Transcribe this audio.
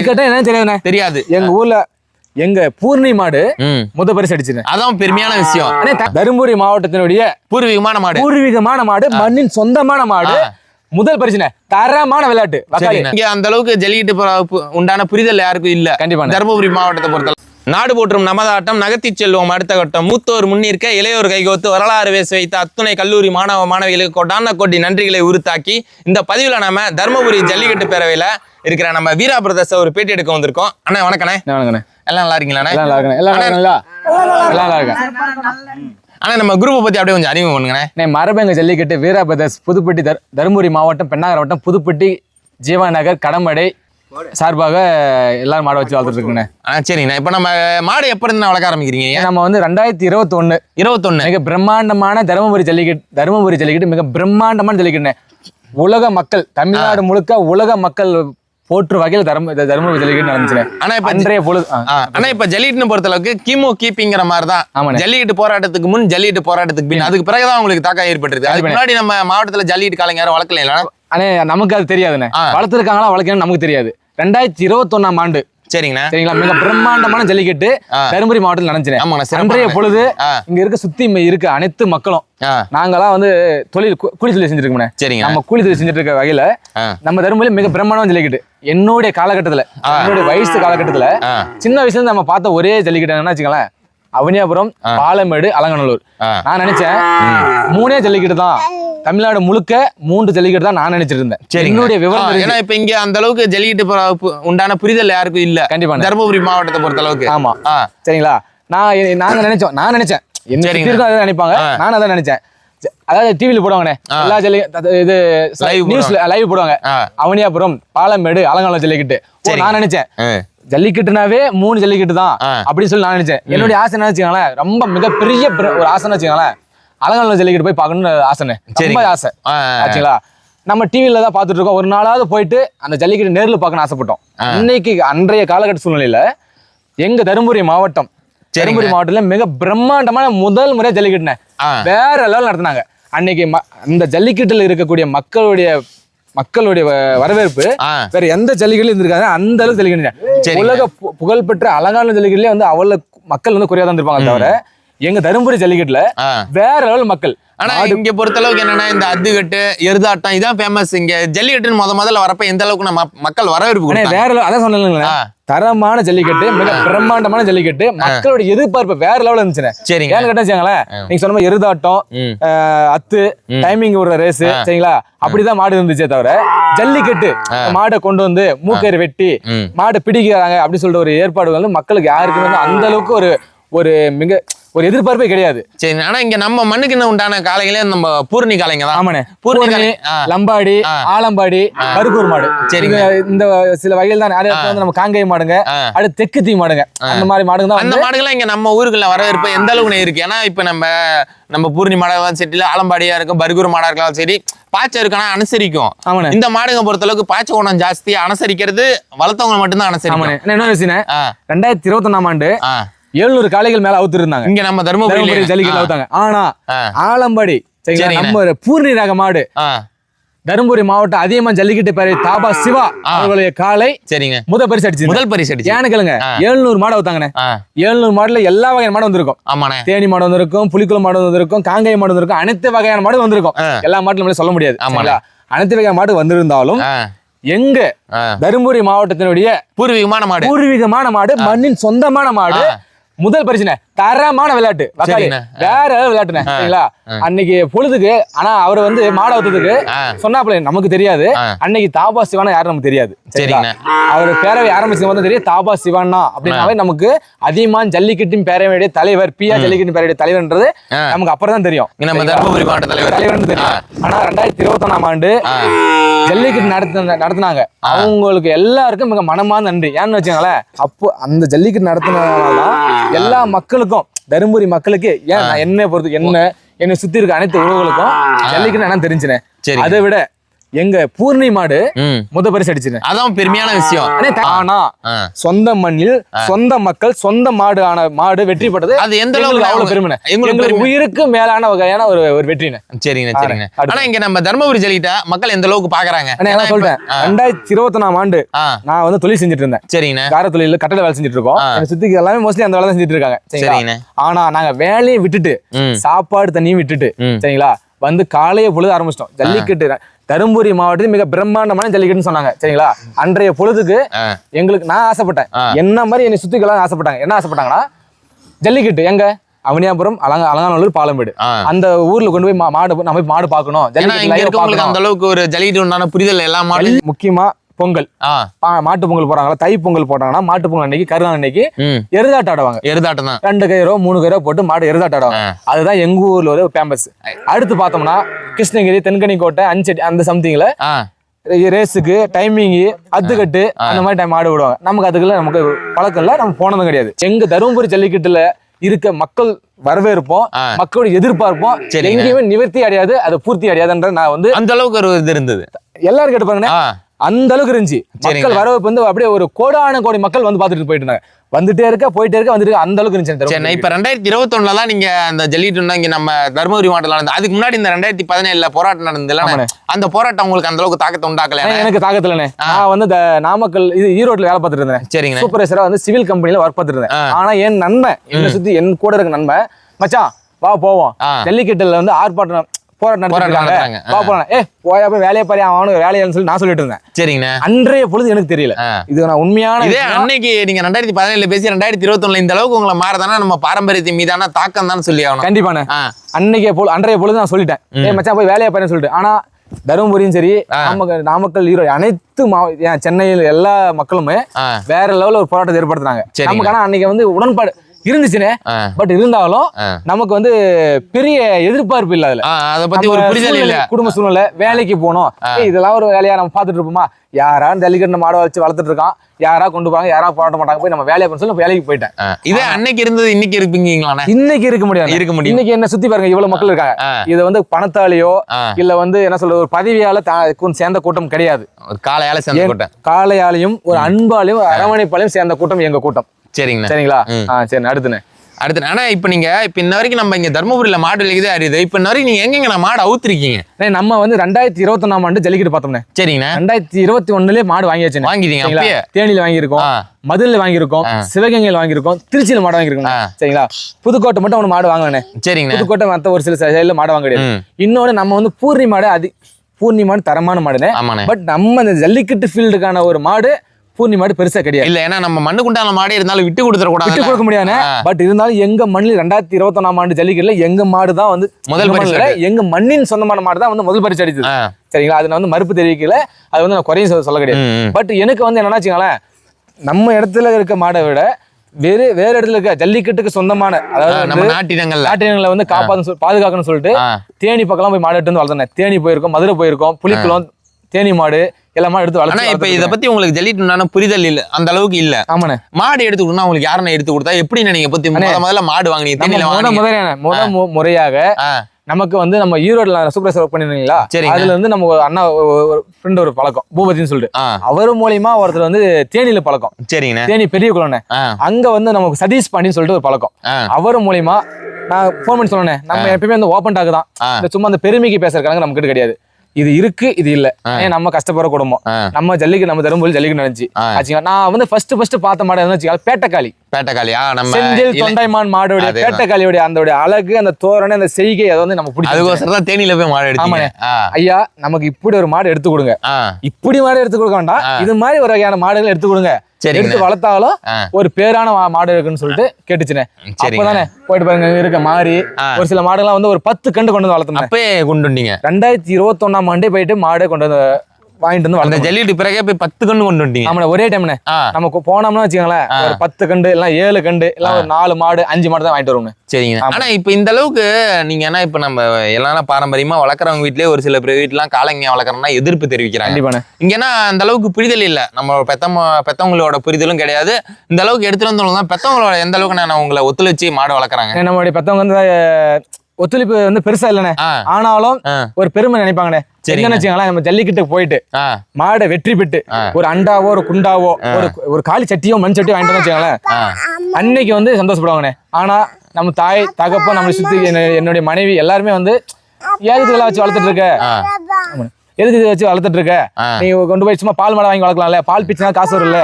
ஜல்லிக்கட்டு தெரியாதுண்ணே தெரியாது எங்க ஊர்ல எங்க பூர்ணி மாடு முத பரிசு அடிச்சுனேன் அதான் பெருமையான விஷயம். தருமபுரி மாவட்டத்தினுடைய பூர்வீகமான மாடு. பூர்வீகமான மாடு மண்ணின் சொந்தமான மாடு. முதல் பரிசுனே. தரமான விளையாட்டு. இங்க அந்த அளவுக்கு ஜல்லிக்கட்டு உண்டான புரிதல் யாருக்கும் இல்ல. கண்டிப்பாண்ணே. தருமபுரி மாவட்டத்தை பொறுத்தல நாடு போற்றும் நமதாட்டம் நகர்த்தி செல்வோம் அடுத்த கட்டம். மூத்தோர் முன்னிற்க இளையோர் கைகோத்து வரலாறு வேச வைத்த அத்துணை கல்லூரி மாணவ மாணவிகளுக்கு கொடான கோடி நன்றிகளை உருத்தாக்கி இந்த பதிவுல நாம தருமபுரி ஜல்லிக்கட்டு பேரவையில இருக்கிற நம்ம வீரா பிரதர்ஸ ஒரு பேட்டி எடுக்க வந்திருக்கோம். அண்ணா வணக்கண்ணே. வணக்கண்ணே. எல்லாம் நல்லா இருக்கீங்களாண்ணே? எல்லாம் நல்லா இருக்கேன் எல்லாம் நல்லா இருக்கீங்களா? எல்லாம் நல்லா இருக்கேன் அண்ணா நம்ம குரூப்பை பத்தி அப்படியே கொஞ்சம் அறிமுகம் பண்ணுங்கண்ணே. அண்ணே, மரபெங்க ஜல்லிக்கட்டு வீரா பிரதர்ஸ் புதுப்பட்டி தர் தருமபுரி மாவட்டம் பெண்ணாகர் வட்டம் புதுப்பட்டி ஜீவா நகர் கடமடை சார்பாக எல்லாரும் மாடை வச்சு வளர்த்துட்டு இருக்குண்ணே. ஆ சரிங்கண்ணா. இப்போ நம்ம மாடு எப்போ இருந்து வளர்க்க ஆரம்பிக்கிறீங்க? நம்ம வந்து ரெண்டாயிரத்தி இருபத்தி ஒண்ணு இருபத்தொன்னு. மிக பிரம்மாண்டமான தருமபுரி ஜல்லிக்கட்டு தருமபுரி ஜல்லிக்கட்டு மிக பிரம்மாண்டமான ஜல்லிக்கட்டுண்ணே. உலக மக்கள் தமிழ்நாடு முழுக்க உலக மக்கள் போற்று வகையில் தரும தருமபுரி ஜல்லிக்கட்டு நடந்துச்சுண்ணே. ஆனா இப்ப அன்றைய பொழுது ஆனா இப்ப ஜல்லிக்கட்டுன்னு பொறுத்த அளவுக்கு கிமு கிபிங்கிற மாதிரி தான் ஆமாண்ணே. ஜல்லிக்கட்டு போராட்டத்துக்கு முன் ஜல்லிக்கட்டு போராட்டத்துக்கு பின் அதுக்கு பிறகுதான் உங்களுக்கு தாக்கம் ஏற்பட்டிருக்கு. அதுக்கு முன்னாடி நம்ம மாவட்டத்துல ஜல்லிக்கட்டு காலங்க யாரும் வளர்க்கல அண்ணே நமக்கு அது தெரியாதுண்ணே. வளர்த்துருக்காங்களா வளர்க்கணும் நமக்கு தெரியாது. ரெண்டாயிரத்தி இருபத்தொன்னாம் ஆண்டு. சரிங்கண்ணா. சரிங்களா? மிக பிரம்மாண்டமான ஜல்லிக்கட்டு. தருமபுரி மாவட்டத்தில் நடந்துச்சுனே ஆமாண்ணா அன்றைய பொழுது. இங்க இருக்க சுத்தி இருக்க அனைத்து மக்களும் நாங்கெல்லாம் வந்து தொழில் கூலி தொழில் செஞ்சிருக்கோம்ண்ணே. சரிங்க நம்ம கூலி தொழில் செஞ்சுட்டு இருக்க வகையில. நம்ம தருமபுரி மிக பிரம்மாண்டமான ஜல்லிக்கட்டு. என்னுடைய காலகட்டத்துல என்னுடைய வயசு காலகட்டத்துல. சின்ன வயசுல இருந்து நம்ம பார்த்த ஒரே ஜல்லிக்கட்டு என்னன்னு வச்சுக்கலாம் அவனியாபுரம் பாலமேடு அலங்கநல்லூர். நான் நினைச்சேன் மூணே ஜல்லிக்கட்டு தான். தமிழ்நாடு முழுக்க மூன்று ஜல்லிக்கட்டு தான் நான் நினைச்சிட்டு இருந்தேன் சரிங்க. என்னுடைய விவரம் ஏன்னா இப்ப இங்க அந்த அளவுக்கு ஜல்லிக்கட்டு உண்டான புரிதல் யாருக்கும் இல்ல. கண்டிப்பாண்ணே. தருமபுரி மாவட்டத்தை பொறுத்த அளவுக்கு. ஆமா. சரிங்களா? நான் நாங்க நினைச்சோம் நான் நினைச்சேன். என்ன அதான் நினைப்பாங்க. நானும் அதான் நினைச்சேன். அதாவது டிவில போடுவாங்கண்ணே. எல்லா ஜல்லி இது நியூஸ்ல லைவ் போடுவாங்க. அவனியாபுரம் பாலமேடு அலங்காலம் ஜல்லிக்கட்டு. நான் நினைச்சேன். ஜல்லிக்கட்டுனாவே மூணு ஜல்லிக்கட்டு தான். அப்படின்னு சொல்லி நான் நினைச்சேன். என்னுடைய ஆசை வச்சுக்கோங்களேன் ரொம்ப மிகப்பெரிய பிர- ஒரு ஆசைன்னு வச்சுக்கோங்களேன். அலங்காலம் ஜல்லிக்கட்டு போய் பார்க்கணும்னு ஆசைண்ணே ரொம்ப. ஆசை. ஆச்சுங்களா நம்ம டிவில தான் பார்த்துட்டு இருக்கோம் ஒரு நாளாவது போயிட்டு அந்த ஜல்லிக்கட்டு நேர்ல பார்க்கணும்னு ஆசைப்பட்டோம் இன்னைக்கு அன்றைய காலகட்ட சூழ்நிலையில எங்க தருமபுரி மாவட்டம். தருமபுரி மாவட்டத்துல மிக பிரம்மாண்டமான முதல் முறை ஜல்லிக்கட்டுனே. வேற லெவல் நடத்துனாங்க அன்னைக்கு அந்த ஜல்லிக்கட்டுல இருக்கக்கூடிய மக்களுடைய மக்களுடைய வரவேற்பு. வேற எந்த ஜல்லிக்கட்டுல இருந்திருக்காங்க அந்த அளவுக்கு ஜல்லிக்கட்டு. உலக புகழ்பெற்ற அலங்கான ஜல்லிக்கட்டுலயே வந்து அவ்வளவு மக்கள் வந்து குறையா தான் இருப்பாங்க தவிர எங்க தருமபுரி ஜல்லிக்கட்டுல. வேற லெவல் மக்கள். ஆனா இங்க பொறுத்த அளவுக்கு என்னன்னா இந்த அத்துக்கட்டு எருதாட்டம் இதான் ஃபேமஸ் இங்க ஜல்லிக்கட்டுன்னு முத முதல்ல வரப்ப எந்த அளவுக்கு நம்ம மக்கள் வரவேற்பு வேற அதான் சொன்னேன் ஆ. தரமான ஜல்லிக்கட்டு மிக பிரம்மாண்டமான ஜல்லிக்கட்டு. மக்களோட எதிர்பார்ப்பு வேற லெவல்ல இருந்துச்சுண்ணே. சரிங்க. ஏன்னு கேட்டா வச்சுக்கோங்களேன் நீங்க சொன்ன மாதிரி எருதாட்டம் அத்து டைமிங் விடுற ரேஸ் சரிங்களா? அப்படிதான் மாடு இருந்துச்சே தவிர ஜல்லிக்கட்டு மாடை கொண்டு வந்து மூக்கேறு வெட்டி. மாடை பிடிக்கிறாங்க அப்படின்னு சொல்லிட்டு ஒரு ஏற்பாடு வந்து மக்களுக்கு யாருக்குமே அந்த அளவுக்கு ஒரு ஒரு மிக ஒரு எதிர்பார்ப்பே கிடையாது. சரி ஆனா இங்க நம்ம மண்ணுக்கு என்ன உண்டான காளைகளே நம்ம பூர்ணி காளைங்க தான். ஆமாண்ணே. பூர்ணி. லம்பாடி. ஆலம்பாடி கருக்கூர் மாடு. இது- இந்த சில வகையில் தான். நிறைய இடத்துல வந்து நம்ம காங்கேய மாடுங்க. அடுத்து தெற்கு தீ மாடுங்க. அந்த மாதிரி மாடுங்க தான் அந்த மாடுகள்லாம் இங்க நம்ம ஊருக்குள்ள வரவேற்பு எந்த அளவுக்கு இருக்கு? ஏன்னா இப்ப நம்ம நம்ம பூர்ணி மாடா சரி ஆலம்பாடியா இருக்கும் பர்கூர் மாடா இருக்கலாம் சரி பாய்ச்ச இருக்கானா அனுசரிக்கும். இந்த மாடுங்க பொறுத்த அளவுக்கு பாய்ச்ச குணம் ஜாஸ்தி அனுசரிக்கிறது வளர்த்தவங்க மட்டும்தான் அனுசரிக்கும். என்ன என்ன விஷயம் ரெண்டாயிரத்தி இருபத்தொன்னாம் ஆண்டு ஆ. எழுநூறு காளைகள் மேல அவுத்து இருந்தாங்க இங்க நம்ம தருமபுரி ஜல்லிக்கட்டு அவுத்தாங்க. ஆனா. ஆலம்பாடி. நம்ம பூர்ணி ரக மாடு. தருமபுரி மாவட்டம் அதிகமா ஜல்லிக்கட்டு பேரு தாபா சிவா அவர்களுடைய காளை சரிங்க. முத பரிசு அடிச்சு முதல் பரிசு அடிச்சு ஏன்னு கேளுங்க எழுநூறு மாடு அவுத்தாங்கண்ணே. எழுநூறு மாடுல எல்லா வகையான மாடு வந்திருக்கும். ஆமாண்ணே. தேனி மாடு வந்திருக்கும் புலிக்குளம் மாடு வந்திருக்கும் காங்கேய மாடு வந்திருக்கும் அனைத்து வகையான மாடு வந்திருக்கும். எல்லா மாடும் நம்மளால சொல்ல முடியாது ஆமாண்ணே. சரிங்களா? அனைத்து வகையான மாடு வந்திருந்தாலும் எங்க தருமபுரி மாவட்டத்தினுடைய பூர்வீகமான மாடு. பூர்வீகமான மாடு மண்ணின் சொந்தமான மாடு முதல் பரிசுனே தரமான விளையாட்டு. வேற விளையாட்டுனே சரிங்களா? அன்னைக்கு பொழுதுக்கு ஆனா அவர் வந்து மாடு அவுத்ததுக்கு ஆ. சொன்னாப்புல நமக்கு தெரியாது. அன்னைக்கு தாபா சிவானா யாரும் நமக்கு தெரியாது. சரிங்களா? அவர் பேரவை ஆரம்பிச்சு வந்து தெரியும் தாபா சிவானா அப்படின்னாவே நமக்கு அதிகமான ஜல்லிக்கட்டின் பேரவையுடைய தலைவர் பிஆ ஜல்லிக்கட்டின் பேரவையுடைய தலைவர்ன்றது. நமக்கு அப்புறம் தான் தெரியும். நம்ம தருமபுரி மாவட்ட தலைவர். தலைவர்னு தெரியும். ஆனா ரெண்டாயிரத்தி இருபத்தொன்னாம் ஆண்டு ஜல்லிக்கட்டு நடத்த நடத்துனாங்க. அவங்களுக்கு எல்லாருக்கும் மிக மனமார்ந்த நன்றி. ஏன்னு வச்சுக்கோங்களேன் அப்போ அந்த ஜல்லிக்கட்டு நடத்தினால்தான் எல்லா மக்களுக்கும் தருமபுரி மக்களுக்கு ஏன் நான் என்ன பொறுத்து என்ன என்னை சுத்தி இருக்க அனைத்து உறவுகளுக்கும் ஜல்லிக்கட்டு என்ன தெரிஞ்சுனேன். அதை விட எங்க பூர்ணி மாடு முத பரிசு அடிச்சிருந்தேன் அதான் பெருமையான விஷயம். ஆனா. சொந்த மண்ணில் சொந்த மக்கள் சொந்த மாடு ஆன மாடு வெற்றி பெற்றது அது எந்த அளவுக்கு அவ்வளவு பெருமை எங்களுக்கு. உயிருக்கு மேலான வகையான ஒரு ஒரு வெற்றினே சரிங்கண்ணே அடுத்து. ஆனா இங்க நம்ம தர்மபுரி ஜல்லிக்கிட்ட மக்கள் எந்த அளவுக்கு பாக்குறாங்க? நான் சொல்றேன். ரெண்டாயிரத்தி இருபத்தி ஆண்டு ஆ. நான் வந்து தொழில் செஞ்சுட்டு இருந்தேன். சரிங்கண்ணே. கார தொழில கட்டட வேலை செஞ்சுட்டு இருக்கோம். சுத்திக்கு எல்லாமே மோஸ்ட்லி அந்த வேலை தான் செஞ்சுட்டு இருக்காங்க. சரிங்கண்ணே. ஆனா நாங்க வேலையை விட்டுட்டு சாப்பாடு தண்ணியும் விட்டுட்டு. சரிங்களா? வந்து காலைய பொழுது ஆரம்பிச்சிட்டோம். ஜல்லிக்கட்டு தருமபுரி மாவட்டத்தில் மிக பிரம்மாண்டமான ஜல்லிக்கட்டுன்னு சொன்னாங்க. சரிங்களா? அன்றைய பொழுதுக்கு எங்களுக்கு நான் ஆசைப்பட்டேன். என்ன மாதிரி என்னை சுத்திக்கலாம் ஆசைப்பட்டாங்க. என்ன ஆசைப்பட்டாங்கன்னா ஜல்லிக்கட்டு எங்க? அவனியாபுரம் அலங்க அலங்காநல்லூர் பாலமேடு. அந்த ஊர்ல கொண்டு போய் மா- மாடு நம்ம போய் மாடு பார்க்கணும். ஜல்லிக்கட்டு. அந்த அளவுக்கு ஒரு ஜல்லிக்கட்டு உண்டான புரிதல் எல்லாம் மாடு முக்கியமா பொங்கல். மாட்டு பொங்கல் போறாங்களா தை பொங்கல் போட்டாங்கன்னா மாட்டு பொங்கல் அன்னைக்கு கருநாள் அன்னைக்கு எருதாட்டம் ஆடுவாங்க. எருதாட்டம் தான். ரெண்டு கயிறோ மூணு கயிறோ போட்டு மாடு எருதாட்டம் ஆடுவாங்க. அதுதான் எங்க ஊர்ல ஒரு ஃபேமஸ் அடுத்து பார்த்தோம்னா கிருஷ்ணகிரி தென்கனிக்கோட்டை அஞ்சடி அந்த சம்திங்ல ரேஸுக்கு டைமிங் அத்துக்கட்டு அந்த மாதிரி டைம் ஆடு விடுவாங்க. நமக்கு அதுக்குள்ள நமக்கு பழக்கம் இல்ல நம்ம போனதும் கிடையாது. எங்க தருமபுரி ஜல்லிக்கட்டுல இருக்க மக்கள் வரவேற்போம். மக்களோட எதிர்பார்ப்போம். எங்கேயுமே நிவர்த்தி அடையாது அது பூர்த்தி அடையாதுன்ற நான் வந்து அந்த அளவுக்கு ஒரு இது இருந்தது. எல்லாரும் கேட்டு பாருங்க ஆ. அந்த அளவுக்கு இருந்துச்சு. சரிங்க. மக்கள் வரவேற்பு வந்து அப்படியே ஒரு கோடான கோடி மக்கள் வந்து பார்த்துட்டு போயிட்டு இருந்தாங்க. வந்துட்டே இருக்க போயிட்டே இருக்க வந்துட்டு அந்த அளவுக்கு இருந்துச்சு சரி. இப்ப ரெண்டாயிரத்தி இருபத்தொன்னுல தான் நீங்க அந்த ஜல்லிக்கட்டு இங்க நம்ம தர்மபுரி மாவட்டத்தில் நடந்தது. அதுக்கு முன்னாடி இந்த ரெண்டாயிரத்தி பதினேழுல போராட்டம் நடந்ததுல. அந்த போராட்டம் உங்களுக்கு அந்த அளவுக்கு தாக்கத்தை உண்டாக்கல எனக்கு தாக்கத்துலண்ணே நான் வந்து நாமக்கல் இது ஈரோட்ல வேலை பார்த்துட்டு இருந்தேன். சரிங்கண்ணே. சூப்பர்வைசரா வந்து சிவில் கம்பெனில ஒர்க் பார்த்துட்டு இருந்தேன். ஆ. ஆனா என் நன்மை என்ன சுத்தி என் கூட இருக்க நன்மை மச்சான் வா போவோம். ஜல்லிக்கட்டுல வந்து ஆர்ப்பாட்டம் போராட்டம் ஏ போயா போய் வேலையை பாரு அவனுக்கு வேலையான்னு சொல்லி நான் சொல்லிட்டு இருந்தேன். சரிங்கண்ணே. அன்றைய பொழுது எனக்கு தெரியல. இது நான் உண்மையான இதே. அன்னைக்கு நீங்க ரெண்டாயிரத்தி பதினேழுல பேசி ரெண்டாயிரத்தி இருபத்தொன்னுல இந்த அளவுக்கு உங்களை மாறதானா நம்ம பாரம்பரியத்தின் மீதான தாக்கம் தான் சொல்லி ஆகணும். கண்டிப்பாண்ணே. அன்னைக்கே பொழுது அன்றைய பொழுது நான் சொல்லிட்டேன். ஏ மச்சான் போய் வேலையை பாருன்னு சொல்லிட்டு. ஆனா தருமபுரியும் சரி நாமக்கல் நாமக்கல் ஈரோடு அனைத்து மாவ ஏன் சென்னையில் எல்லா மக்களுமே வேற லெவல்ல ஒரு போராட்டத்தை ஏற்படுத்துறாங்க. நமக்கு ஆனா அன்னைக்கு வந்து உடன்பாடு இருந்துச்சுனே பட் இருந்தாலும். நமக்கு வந்து பெரிய எதிர்பார்ப்பு இல்ல அதுல. அத பத்தி ஒரு புரிதல் இல்ல. குடும்ப சூழ்நிலை வேலைக்கு போகணும் ஏய், இதெல்லாம் ஒரு வேலையா நம்ம பார்த்துட்டு இருப்போமா? யாரா ஜல்லிக்கட்டு மாடை வச்சு வளர்த்துட்டு இருக்கான். யாரா கொண்டு போறாங்க யாரா போராட்ட மாட்டாங்க. போய் நம்ம வேலையை பண்ண சொல்லி வேலைக்கு போயிட்டேன். இதே அன்னைக்கு இருந்தது இன்னைக்கு இருப்பீங்களாண்ணே? இன்னைக்கு இருக்க முடியாது. இருக்க முடியும். இன்னைக்கு என்ன சுத்தி பாருங்க இவ்வளவு மக்கள் இருக்காங்க. இது வந்து பணத்தாலேயோ. இல்ல வந்து என்ன சொல்றது ஒரு பதவியால சேர்ந்த கூட்டம் கிடையாது. காலையால சேர்ந்து கூட்டம். காளையாலையும் ஒரு அன்பாலையும் அரவணைப்பாலையும் சேர்ந்த கூட்டம் எங்க கூட்டம். சரிங்கண்ணே. சரிங்களா? சரி அடுத்துண்ணே. அடுத்து ஆனா இப்ப நீங்க இப்ப இன்ன வரைக்கும் நம்ம இங்க தர்மபுரியில மாடு விலைக்கு அறியுது. இப்ப இன்ன வரைக்கும் நீங்க எங்கங்க நான் மாடு அவுத்திருக்கீங்க? நம்ம வந்து ரெண்டாயிரத்தி இருபத்தொன்னாம் ஆண்டு ஜல்லிக்கட்டு பார்த்தோம்னே சரிங்கண்ணே. ரெண்டாயிரத்தி இருபத்தி ஒண்ணுலயே மாடு வாங்கியாச்சு வாங்கிட்டீங்க தேனியில வாங்கியிருக்கோம் ஆ. மதுரையில வாங்கியிருக்கோம். சிவகங்கையில வாங்கியிருக்கோம் திருச்சியில மாடு வாங்கியிருக்கோம். சரிங்களா? புதுக்கோட்டை மட்டும் ஒன்று மாடு வாங்கினேன் சரிங்கண்ணே. புதுக்கோட்டை மத்த ஒரு சில சைடுல மாடு வாங்க கிடையாது. இன்னொன்னு நம்ம வந்து பூர்ணி மாடு அதி பூர்ணி மாடு தரமான மாடுனே பட் நம்ம இந்த ஜல்லிக்கட்டு ஃபீல்டுக்கான ஒரு மாடு பூர்ணி மாடு பெருசா கிடையாது. இல்ல ஏன்னா நம்ம மண்ணு குண்டான மாடு இருந்தாலும் விட்டு கொடுத்துட விட்டு கூடாது கொடுக்க முடியாது. பட் இருந்தாலும் எங்க மண்ணில் ரெண்டாயிரத்தி இருபத்தொன்னாம் ஆண்டு ஜல்லிக்கட்டுல எங்க மாடு தான் வந்து முதல் பரிசு எங்க மண்ணின் சொந்தமான மாடு தான் வந்து முதல் பரிசு அடிச்சது. சரிங்களா? அது நான் வந்து மறுப்பு தெரிவிக்கல. அது வந்து நான் குறையும் சொல்ல- கிடையாது. பட் எனக்கு வந்து என்னன்னா வச்சுங்களேன் நம்ம இடத்துல இருக்க மாடை விட வேறு வேற இடத்துல இருக்க ஜல்லிக்கட்டுக்கு சொந்தமான அதாவது நம்ம வந்து நாட்டினங்கள்ல. நாட்டினங்களை வந்து காப்பாத்து பாதுகாக்கணும்னு சொல்லிட்டு. தேனி பக்கம்லாம் போய் மாடு எடுத்து வந்து வளர்த்தேன். தேனி போயிருக்கோம் மதுரை போயிருக்கோம் புலிக்குளம் தேனி மாடு எல்லா மாடு எடுத்து வளர்த்து இப்ப இத. பத்தி உங்களுக்கு ஜல்லிட்டு உண்டான புரிதல் இல்ல. அந்த அளவுக்கு இல்ல. ஆமாண்ணே. மாடு எடுத்து கொடுத்தா உங்களுக்கு யாருன்னு எடுத்து கொடுத்தா? எப்படி நீங்க பத்தி முத முதல்ல மாடு வாங்குனீங்க? தேனியில முத முறையாக நமக்கு வந்து நம்ம ஈரோடுல சூப்பர் ஒர்க் பண்ணிருந்தீங்களா சரிங்க. அதுல இருந்து நம்ம அண்ணா ஒரு ஃப்ரெண்ட் ஒரு பழக்கம் பூபதினு சொல்லிட்டு. அவர் மூலியமா ஒருத்தர் வந்து தேனியில பழக்கம். சரிங்கண்ணே. தேனி பெரிய குளம்னே அங்க வந்து நமக்கு சதீஷ் பாண்டின்னு சொல்லிட்டு ஒரு பழக்கம். அவர் மூலியமா நான் ஃபோன் பண்ணி சொன்னேன் நம்ம எப்பயுமே வந்து ஓப்பன் டாக் தான். சும்மா அந்த பெருமைக்கு பேசுறதுக்காக நம்ம கிட்ட கிடையாது. இது இருக்கு இது இல்ல ஏன் நம்ம கஷ்டப்படுற குடும்பம். நம்ம ஜல்லிக்கு நம்ம தருமபுரி ஜல்லிக்கு ஆ. ஆச்சுங்களா நான் வந்து ஃபர்ஸ்ட் ஃபர்ஸ்ட் பார்த்த மாடு என்ன வச்சுக்கோங்க பேட்டக்காளி பேட்டக்காளியா நம்ம இள- தொண்டைமான் மாடோடைய. பேட்டக்காளியோடைய அந்த அழகு அந்த தோரணை அந்த செய்கை அதை வந்து நம்ம பிடிச்சி அதுக்கோசரம் தான் தேனியில போய் மாடு. ஆ, ஐயா நமக்கு இப்படி ஒரு மாடு எடுத்து கொடுங்க இப்படி மாடு எடுத்து கொடுக்க வேண்டாம். இது மாதிரி ஒரு வகையான மாடுகள் எடுத்து கொடுங்க. எடுத்து வளர்த்தாலும். ஒரு பேரான மாடு இருக்குன்னு சொல்லிட்டு கேட்டுச்சுனே. அப்பதானே போயிட்டு பாருங்க இருக்க மாறி. ஒரு சில மாடுகள்லாம் வந்து ஒரு பத்து கண்டு கொண்டு வந்து வளர்த்தோம் அப்பயே கொண்டு வந்தீங்க. ரெண்டாயிரத்தி இருபத்தொன்னாம் ஆண்டே போயிட்டு மாடு கொண்டு வந்து வாங்கிட்டு வந்து அந்த ஜல்லிட்டு பிறகே போய் பத்து கண்ணு கொண்டு வந்துட்டீங்க ஆமாண்ணே ஒரே டைம்ண்ணே ஆ, நம்ம கு- போனோம்னா வச்சுக்கோங்களேன் ஒரு பத்து கண்டு இல்லை ஏழு கண்டு இல்லை ஒரு நாலு மாடு அஞ்சு மாடு தான் வாங்கிட்டு வருவோம் சரிங்க. ஆனா இப்ப இந்த அளவுக்கு நீங்க என்ன இப்ப நம்ம எல்லாம் பாரம்பரியமா வளர்க்குறவங்க வீட்லயே ஒரு சில பேர் வீட்டுலாம் காலங்க வளர்க்குறோம்னா எதிர்ப்பு தெரிவிக்கிறாங்க. கண்டிப்பாண்ணே. இங்கன்னா அந்த அளவுக்கு புரிதல் இல்ல. நம்ம பெத்தம்ம பெத்தவங்களோட புரிதலும் கிடையாது. இந்த அளவுக்கு எடுத்துட்டு வந்தவங்க தான் பெத்தவங்களோட எந்த அளவுக்கு நான் உங்களை ஒத்துழைச்சு மாடு வளர்க்குறாங்க? நம்மளுடைய பெத்தவங்க வந்து ஒத்துழைப்பு வந்து பெருசா இல்லைண்ணே. ஆனாலும் ஒரு பெருமை நினைப்பாங்கண்ணே. சரிங்க. என்னன்னு வச்சுக்கோங்களேன் நம்ம ஜல்லிக்கட்டு போயிட்டு மாடை வெற்றி பெற்று. ஒரு அண்டாவோ ஒரு குண்டாவோ ஒரு ஒரு காலி சட்டியோ மண் சட்டியோ வாங்கிட்டு வச்சுக்கோங்களேன் அன்னைக்கு வந்து சந்தோஷப்படுவாங்கண்ணே. ஆனா நம்ம தாய் தகப்பன் நம்மளை சுத்தி என்ன- என்னுடைய மனைவி எல்லாருமே வந்து எதுக்கு இதெல்லாம் வச்சு வளர்த்துட்டு இருக்க. எதுக்கு இதை வச்சு வளர்த்துட்டு இருக்க. நீ கொண்டு போய் சும்மா பால் மாடை வாங்கி வளர்க்கலாம்ல? பால் பிச்சுனா காசு வரும்ல?